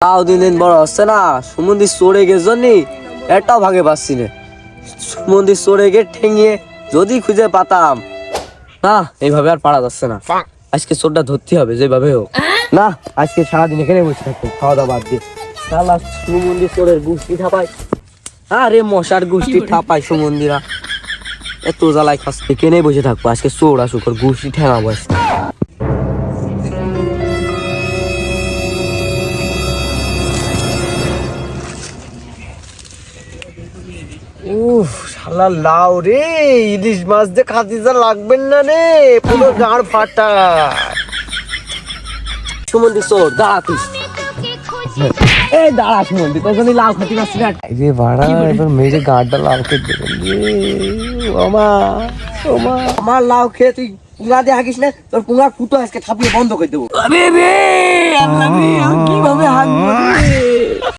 তাও দিন দিন বড় হচ্ছে না। সুমন্দির চড়ে গেছ নি একটাও ভাগে পাচ্ছি না। সুমন্দির চড়ে গে ঠেঙিয়ে যদি খুঁজে পাতাম না এইভাবে আর পারা যাচ্ছে না। আজকে চোরটা ধরতে হবে যেভাবে হোক। না আজকে সারাদিন এখানে বসে থাকব খাওয়া দাওয়া বাদ দিয়ে। শালা সুমন্দির চোরের গুষ্টি থাপাই আরে মশার গুষ্টি থাপাই সুমন্দিরা। এত জ্বালায় খাস এখানেই বসে থাকব। আজকে চোর আসুক গুষ্টি ঠেঙাবো আজকে। উফ শালা লাউ রে ইলিশ মাছ দিয়ে লাগবেন না রে পুরো গাঁড় ফাটা। সুমন্দি চোর দাঁড়া তুই। এই দাঁড়া সুমন্দি তোর জন্য লাউ খাতি না রে বাড়া এবার মেরে গাঁটটা লাউ খেতে দেবেন রে। ওমা ওমা আমার লাউ খেয়ে তুই পুঙ্গা দিয়ে হাগিস না তোর পুঙ্গা কুটো আজকে থাপিয়ে বন্ধ করে দেবো। আরে রে আল্লাহ রে